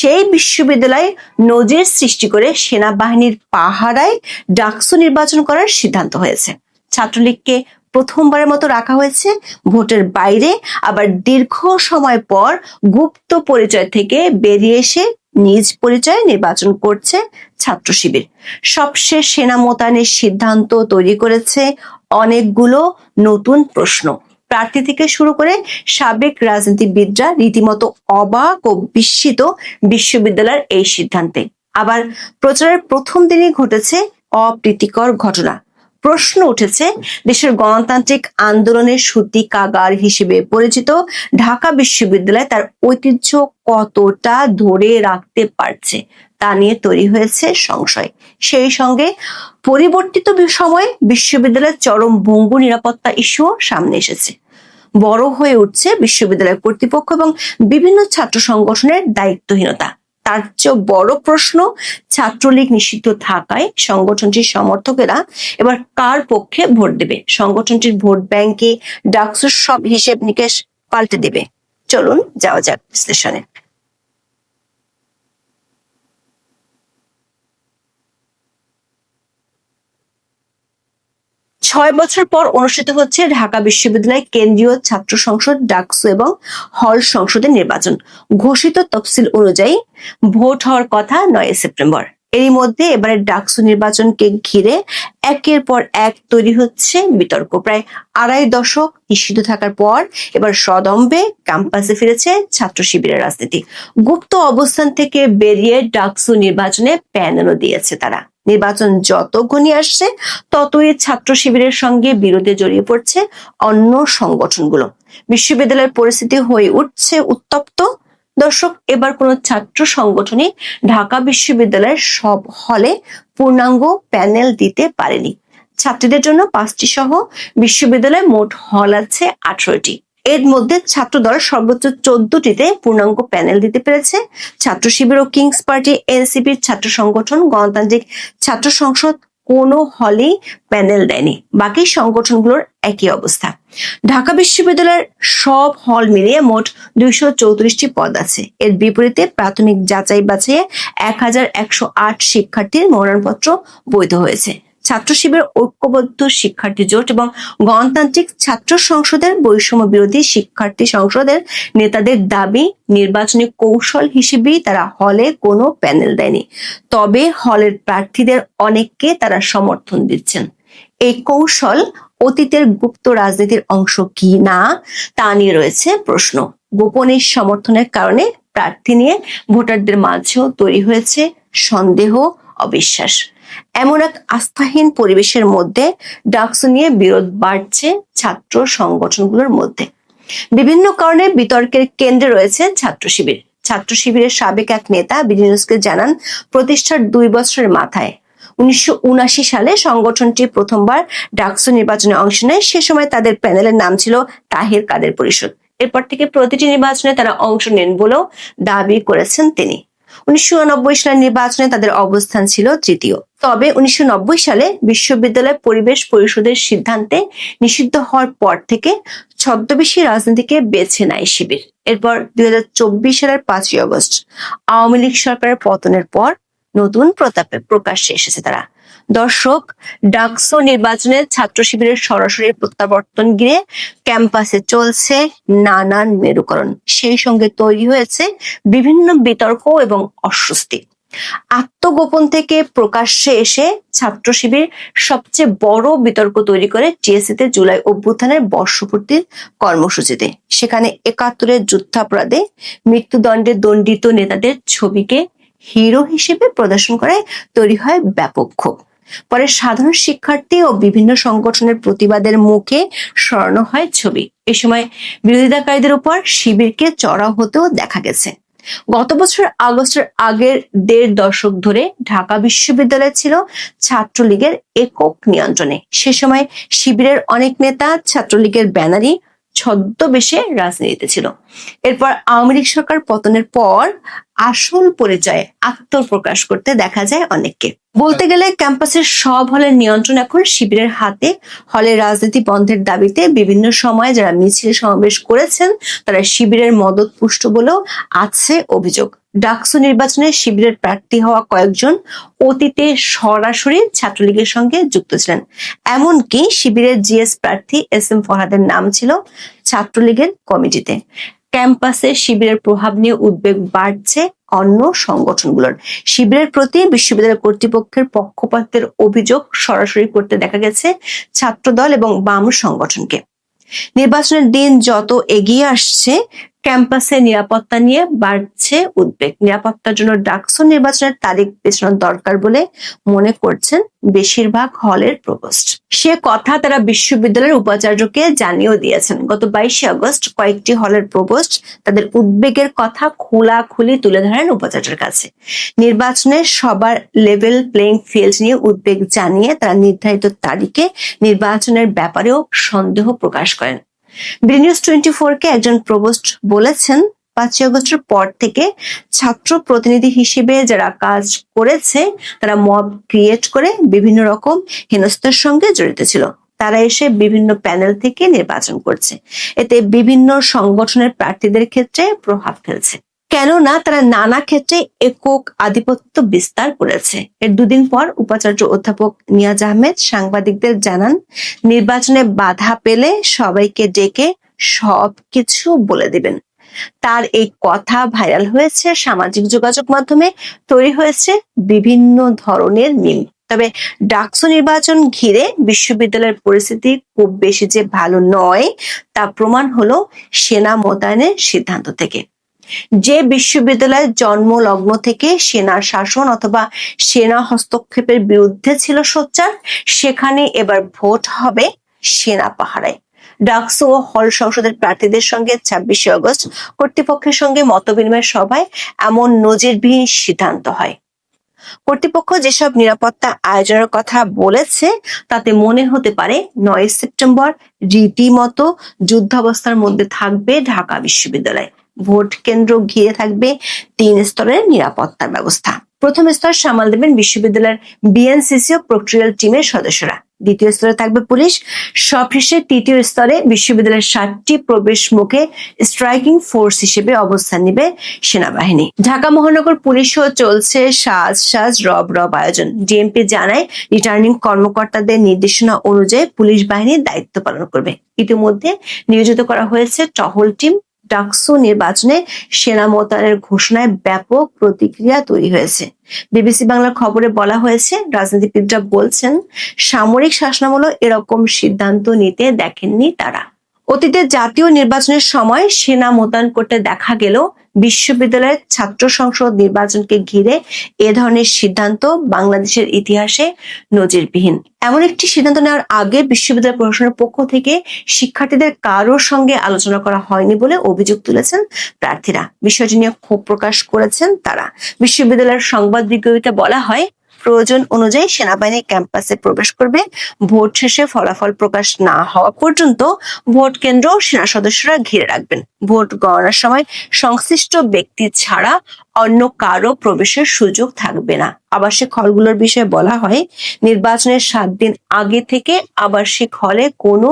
সেই বিশ্ববিদ্যালয়ে নজির সৃষ্টি করে সেনাবাহিনীর পাহারায় ডাকসু নির্বাচন করার সিদ্ধান্ত হয়েছে। ছাত্রলীগকে প্রথমবারের মতো রাখা হয়েছে ভোটের বাইরে, আবার দীর্ঘ সময় পর গুপ্ত পরিচয় থেকে বেরিয়ে এসে নিজ পরিচয়ে নির্বাচন করছে ছাত্র শিবির। সবশেষ সেনা মোতায়েনের সিদ্ধান্ত তৈরি করেছে অনেকগুলো নতুন প্রশ্ন। প্রার্থী থেকে শুরু করে সাবেক রাজনীতিবিদরা রীতিমতো অবাক ও বিস্মিত বিশ্ববিদ্যালয়ের এই সিদ্ধান্তে। আবার প্রচারের প্রথম দিনই ঘটেছে অপ্রীতিকর ঘটনা। প্রশ্ন উঠেছে, দেশের গণতান্ত্রিক আন্দোলনের সুতি কাগার হিসেবে পরিচিত ঢাকা বিশ্ববিদ্যালয় তার ঐতিহ্য কতটা ধরে রাখতে পারছে তা নিয়ে তৈরি হয়েছে সংশয়। সেই সঙ্গে পরিবর্তিত সময়ে বিশ্ববিদ্যালয়ের চরম ভঙ্গু নিরাপত্তা ইস্যুও সামনে এসেছে। বড় হয়ে উঠছে বিশ্ববিদ্যালয় কর্তৃপক্ষ এবং বিভিন্ন ছাত্র সংগঠনের দায়িত্বহীনতা। তার চেয়েও বড় প্রশ্ন ছাত্রলীগ নিষিদ্ধ থাকায় সংগঠনটির সমর্থকেরা এবার কার পক্ষে ভোট দেবে? সংগঠনটির ভোট ব্যাংকে ডাকসুর সব হিসেব নিকেশ পাল্টে দেবে। চলুন যাওয়া যাক বিশ্লেষণে। ছয় বছর পর অনুষ্ঠিত হচ্ছে ঢাকা বিশ্ববিদ্যালয় কেন্দ্রীয় ছাত্র সংসদ, ডাকসু এবং হল সংসদের নির্বাচন। ঘোষিত তফসিল অনুযায়ী ভোট হওয়ার কথা নয় সেপ্টেম্বর। এরই মধ্যে এবারে ডাকসু নির্বাচনকে ঘিরে একের পর এক তৈরি হচ্ছে বিতর্ক। প্রায় আড়াই দশক নিষিদ্ধ থাকার পর এবার সদম্বে ক্যাম্পাসে ফিরেছে ছাত্র শিবিরের রাজনীতি। গুপ্ত অবস্থান থেকে বেরিয়ে ডাকসু নির্বাচনে প্যানেলও দিয়েছে তারা। নির্বাচন যত ঘনিয়ে আসছে, ততই ছাত্র শিবিরের সঙ্গে বিরোধে জড়িয়ে পড়ছে অন্য সংগঠনগুলো। বিশ্ববিদ্যালয়ের পরিস্থিতি হয়ে উঠছে উত্তপ্ত। দর্শক, এবার কোনো ছাত্র সংগঠনই ঢাকা বিশ্ববিদ্যালয়ের সব হলে পূর্ণাঙ্গ প্যানেল দিতে পারেনি। ছাত্রীদের জন্য পাঁচটি সহ বিশ্ববিদ্যালয়ে মোট হল আছে আঠারোটি। এর মধ্যে ছাত্রদল সর্বোচ্চ চোদ্দটিতে পূর্ণাঙ্গ প্যানেল দিতে পেরেছে। ছাত্র শিবির ও কিংস পার্টি এনসিপির ছাত্র সংগঠন গণতান্ত্রিক ছাত্র সংসদ কোনো হলেই প্যানেল দেয়নি। বাকি সংগঠনগুলোর একই অবস্থা। ঢাকা বিশ্ববিদ্যালয়ের সব হল মিলিয়ে মোট দুইশো চৌত্রিশটি পদ আছে। এর বিপরীতে প্রাথমিক যাচাই বাছাইয়ে এক হাজার একশো আট শিক্ষার্থীর মনোনয়নপত্র বৈধ হয়েছে। ছাত্র শিবির ঐক্যবদ্ধ শিক্ষার্থী জোট এবং গণতান্ত্রিক ছাত্র সংসদের বৈষম্য বিরোধী শিক্ষার্থী সংসদের নেতাদের দাবি, নির্বাচনী কৌশল হিসেবেই তারা হলে কোনো প্যানেল দেয়নি। তবে হলের প্রার্থীদের অনেককে তারা সমর্থন দিচ্ছেন। এই কৌশল অতীতের গুপ্ত রাজনীতির অংশ কি না, তা নিয়ে রয়েছে প্রশ্ন। গোপনে সমর্থনের কারণে প্রার্থী নিয়ে ভোটারদের মাঝেও তৈরি হয়েছে সন্দেহ, অবিশ্বাস। এমন এক আস্থাহীন পরিবেশের মধ্যে ডাকসু নিয়ে বিরোধ বাড়ছে ছাত্র সংগঠনগুলোর মধ্যে। বিভিন্ন কারণে বিতর্কের কেন্দ্রে রয়েছে ছাত্র শিবির। ছাত্র শিবিরের সাবেক এক নেতা বিডি নিউজকে জানান, প্রতিষ্ঠার দুই বছরের মাথায়। উনিশশো উনআশি সালে সংগঠনটি প্রথমবার ডাকসু নির্বাচনে অংশ নেয়। সে সময় তাদের প্যানেলের নাম ছিল তাহির কাদের পরিষদ। এরপর থেকে প্রতিটি নির্বাচনে তারা অংশ নেন বলেও দাবি করেছেন তিনি। উনিশশো সালের নির্বাচনে তাদের অবস্থান ছিল তৃতীয়। তবে উনিশশো নব্বই সালে বিশ্ববিদ্যালয় পরিবেশ পরিষদের সিদ্ধান্তে নিষিদ্ধ হওয়ার পর থেকে ছদ্মবেশী রাজনীতিকে বেছে নেয় শিবির। এরপর দুই হাজার চব্বিশ সালের পাঁচই অগস্ট আওয়ামী লীগ সরকারের পতনের পর নতুন প্রতাপে প্রকাশ্যে এসেছে তারা। দর্শক, ডাকসো নির্বাচনে ছাত্র শিবিরের সরাসরি প্রত্যাবর্তন গিয়ে ক্যাম্পাসে চলছে নানান মেরুকরণ। সেই সঙ্গে তৈরি হয়েছে বিভিন্ন বিতর্ক এবং অস্বস্তি। আত্মগোপন থেকে প্রকাশ্যে এসে ছাত্র শিবির সবচেয়ে বড় বিতর্ক তৈরি করে টিএসসিতে জুলাই অভ্যুত্থানের বর্ষপূর্তির কর্মসূচিতে। সেখানে একাত্তরের যুদ্ধাপরাধে মৃত্যুদণ্ডে দণ্ডিত নেতাদের ছবিকে হিরো হিসেবে প্রদর্শন করে তৈরি হয় ব্যাপক ক্ষোভ। পরে সাধারণ শিক্ষার্থী ও বিভিন্ন সংগঠনের প্রতিবাদের মুখে স্মরণ হয় ছবি। এ সময় বিরোধিতাকারীদের উপর শিবিরকে চড়াও হতেও দেখা গেছে। গত বছর আগস্টের আগের দেড় দশক ধরে ঢাকা বিশ্ববিদ্যালয় ছিল ছাত্রলীগের একক নিয়ন্ত্রণে। সে সময় শিবিরের অনেক নেতা ছাত্রলীগের ব্যানারই ছদ্মবেশে রাজনীতিতে ছিল। এরপর আওয়ামী লীগ সরকার পতনের পর আসল পরিচয়ে আত্মপ্রকাশ করতে দেখা যায় অনেককে। বলতে গেলে ক্যাম্পাসের সব হলের নিয়ন্ত্রণ এখন শিবিরের হাতে। হলে রাজনীতি বন্ধের দাবিতে বিভিন্ন সময়ে যারা মিছিল সমাবেশ করেছেন, তারা শিবিরের মদত পুষ্ট বলেও আছে অভিযোগ। ডাকসু নির্বাচনে শিবিরের প্রার্থী হওয়া কয়েকজন অতীতে সরাসরি ছাত্রলীগের সঙ্গে যুক্ত ছিলেন। এমনকি শিবিরের জিএস প্রার্থী এস এম ফরহাদের নাম ছিল ছাত্রলীগের কমিটিতে। ক্যাম্পাসে শিবিরের প্রভাব নিয়ে উদ্বেগ বাড়ছে অন্য সংগঠনগুলোর। শিবিরের প্রতি বিশ্ববিদ্যালয় কর্তৃপক্ষের পক্ষপাতের অভিযোগ সরাসরি করতে দেখা গেছে ছাত্রদল এবং বাম সংগঠনকে। নির্বাচনের দিন যত এগিয়ে আসছে ক্যাম্পাসে নিরাপত্তা নিয়ে বাড়ছে উদ্বেগ। নিরাপত্তার জন্য ডাকসু নির্বাচনের তারিখ পেছানোর দরকার বলে মনে করছেন বেশিরভাগ হলের প্রভোস্ট সে কথা তারা বিশ্ববিদ্যালয়ের উপাচার্যকে জানিয়েও দিয়েছেন। গত বাইশে আগস্ট কয়েকটি হলের প্রভোস্ট তাদের উদ্বেগের কথা খোলাখুলি তুলে ধরেন উপাচার্যের কাছে। নির্বাচনে সবার লেভেল প্লেইং ফিল্ড নিয়ে উদ্বেগ জানিয়ে তারা নির্ধারিত তারিখে নির্বাচনের ব্যাপারেও সন্দেহ প্রকাশ করেন। বিনিউজ টোয়েন্টি ফোর কে একজন প্রবোস্ট বলেছেন, পাঁচই অগস্টের পর থেকে ছাত্র প্রতিনিধি হিসেবে যারা কাজ করেছে, তারা মব ক্রিয়েট করে বিভিন্ন রকম হেনস্থার সঙ্গে জড়িত ছিল। তারা এসে বিভিন্ন প্যানেল থেকে নির্বাচন করছে। এতে বিভিন্ন সংগঠনের প্রার্থীদের ক্ষেত্রে প্রভাব ফেলছে। কেননা তারা নানা ক্ষেত্রে একক আধিপত্য বিস্তার করেছে। এর দুদিন পর উপাচার্য অধ্যাপক নিয়াজ আহমেদ সাংবাদিকদের জানান, নির্বাচনে বাধা পেলে সবাইকে ডেকে সবকিছু বলে দিবেন। তার এই কথা ভাইরাল হয়েছে, সামাজিক যোগাযোগ মাধ্যমে তৈরি হয়েছে বিভিন্ন ধরনের মিম। তবে ডাকসু নির্বাচন ঘিরে বিশ্ববিদ্যালয়ের পরিস্থিতি খুব বেশি যে ভালো নয়, তা প্রমাণ হলো সেনা মোতায়েনের সিদ্ধান্ত থেকে। যে বিশ্ববিদ্যালয়ের জন্ম লগ্ন থেকে সেনা শাসন অথবা সেনা হস্তক্ষেপের বিরুদ্ধে ছিল সোচ্চার, সেখানে এবার ভোট হবে সেনা পাহারায়। ডাকসু ও হল সংসদের প্রার্থীদের সঙ্গে ছাব্বিশে আগস্ট কর্তৃপক্ষের সঙ্গে মতবিনিময় সভায় এমন নজিরবিহীন সিদ্ধান্ত হয়। কর্তৃপক্ষ যেসব নিরাপত্তা আয়োজনের কথা বলেছে, তাতে মনে হতে পারে নয় সেপ্টেম্বর রীতিমতো যুদ্ধাবস্থার মধ্যে থাকবে ঢাকা বিশ্ববিদ্যালয়। ভোট কেন্দ্র ঘিরে থাকবে তিন স্তরের নিরাপত্তা ব্যবস্থা। প্রথম স্তর সামাল দেবেন বিশ্ববিদ্যালয়ের বিএনসিসি ও প্রক্রিয়াল টিমের সদস্যরা। দ্বিতীয় স্তরে থাকবে পুলিশ। সবশেষে তৃতীয় স্তরে বিশ্ববিদ্যালয়ের সাতটি প্রবেশ মুখে স্ট্রাইকিং ফোর্স হিসেবে অবস্থান নেবে সেনাবাহিনী। ঢাকা মহানগর পুলিশও চলছে সাজ সাজ রব রব আয়োজন। ডিএমপি জানায়, রিটার্নিং কর্মকর্তাদের নির্দেশনা অনুযায়ী পুলিশ বাহিনী দায়িত্ব পালন করবে। ইতিমধ্যে নিয়োজিত করা হয়েছে টহল টিম ডাকসু নির্বাচনে সেনা মোতায়েনের ঘোষণায় ব্যাপক প্রতিক্রিয়া তৈরি হয়েছে। বিবিসি বাংলার খবরে বলা হয়েছে, রাজনীতিবিদরা বলছেন, সামরিক শাসনামূলক এরকম সিদ্ধান্ত নিতে দেখেননি তারা। অতীতে জাতীয় নির্বাচনের সময় সেনা মোতায়েন করতে দেখা গেল বিশ্ববিদ্যালয়ের ছাত্র সংসদ নির্বাচনকে ঘিরে এ ধরনের সিদ্ধান্ত বাংলাদেশের ইতিহাসে নজিরবিহীন। এমন একটি সিদ্ধান্ত নেওয়ার আগে বিশ্ববিদ্যালয় প্রশাসনের পক্ষ থেকে শিক্ষার্থীদের কারোর সঙ্গে আলোচনা করা হয়নি বলে অভিযোগ তুলেছেন প্রার্থীরা। বিষয়টি নিয়ে ক্ষোভ প্রকাশ করেছেন তারা। বিশ্ববিদ্যালয়ের সংবাদ বিজ্ঞপ্তিতে বলা হয় প্রয়োজন অনুযায়ী সেনাবাহিনী ক্যাম্পাসে প্রবেশ করবে। ভোট শেষে ফলাফল প্রকাশ না হওয়া পর্যন্ত ভোট কেন্দ্র সেনা সদস্যরা ঘিরে রাখবেন। ভোট গণনার সময় সংশ্লিষ্ট ব্যক্তি ছাড়া অন্য কারও প্রবেশের সুযোগ থাকবে না। আবাসিক হলগুলোর বিষয়ে বলা হয়, নির্বাচনের সাত দিন আগে থেকে আবাসিক হলে কোনো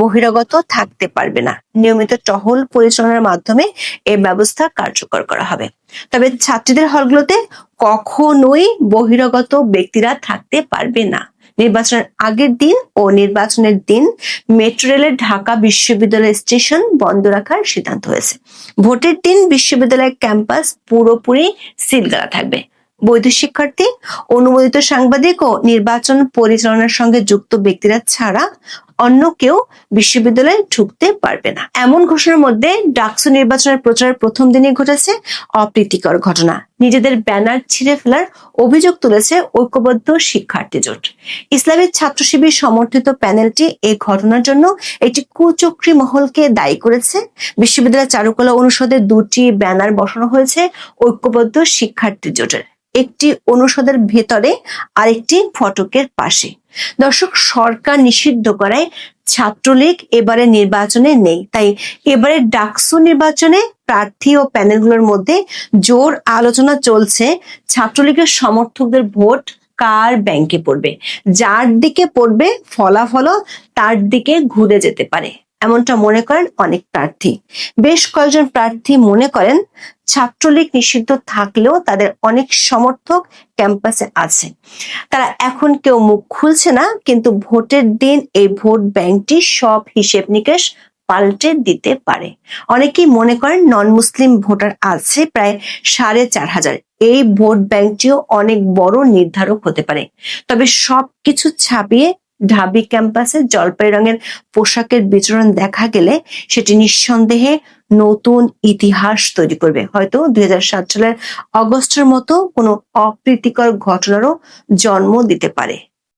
বহিরাগত থাকতে পারবে না। নিয়মিত টহল পরিচালনার মাধ্যমে এ ব্যবস্থা কার্যকর করা হবে। তবে ছাত্রীদের হলগুলোতে কখনোই বহিরাগত ব্যক্তিরা থাকতে পারবে না। নির্বাচনের আগের দিন ও নির্বাচনের দিন মেট্রো রেলের ঢাকা বিশ্ববিদ্যালয় স্টেশন বন্ধ রাখার সিদ্ধান্ত হয়েছে। ভোটের দিন বিশ্ববিদ্যালয়ের ক্যাম্পাস পুরোপুরি সিলগালা থাকবে। বৈধ শিক্ষার্থী, অনুমোদিত সাংবাদিক ও নির্বাচন পরিচালনার সঙ্গে যুক্ত ব্যক্তিরা ছাড়া অন্য কেউ বিশ্ববিদ্যালয়ে ঢুকতে পারবে না। এমন ঘোষণার মধ্যে ডাকসু নির্বাচনের প্রচারের প্রথম দিনে ঘটেছে অপ্রীতিকর ঘটনা। নিজেদের ব্যানার ছিঁড়ে ফেলার অভিযোগ তুলেছে ঐক্যবদ্ধ শিক্ষার্থী জোট। ইসলামী ছাত্র শিবির সমর্থিত প্যানেলটি এই ঘটনার জন্য একটি কুচক্রী মহলকে দায়ী করেছে। বিশ্ববিদ্যালয় চারুকলা অনুষদে দুটি ব্যানার বসানো হয়েছে ঐক্যবদ্ধ শিক্ষার্থী জোটের। একটি অনুষদের ভেতরে আরেকটি ফটকের পাশে। দর্শক, সরকার নিষিদ্ধ করায় ছাত্রলীগ এবারে নির্বাচনে নেই। তাই এবারে ডাকসু নির্বাচনে প্রার্থী ও প্যানেলগুলোর মধ্যে জোর আলোচনা চলছে। ছাত্রলীগের সমর্থকদের ভোট কার ব্যাংকে পড়বে? যার দিকে পড়বে ফলাফলও তার দিকে ঘুরে যেতে পারে। এমনটা মনে করেন অনেক প্রার্থী। বেশ কয়েকজন প্রার্থী মনে করেন ছাত্রলীগ নিষিদ্ধ থাকলেও তাদের অনেক সমর্থক ক্যাম্পাসে আছে। তারা এখন কেউ মুখ খুলছে না, কিন্তু ভোটের দিন এই ভোট ব্যাংকটি সব হিসেব নিকেশ পাল্টে দিতে পারে। অনেকেই মনে করেন নন মুসলিম ভোটার আছে প্রায় সাড়ে চার হাজার। এই ভোট ব্যাংকটিও অনেক বড় নির্ধারক হতে পারে। তবে সবকিছু ছাপিয়ে ঢাবি ক্যাম্পাসে জলপাই রঙের পোশাকের বিচরণ দেখা গেলে সেটি নিঃসন্দেহে নতুন ইতিহাস তৈরি করবে। হয়তো দুই হাজার সাত সালের অগস্টের মতো কোনো অপ্রীতিকর ঘটনারও জন্ম দিতে পারে।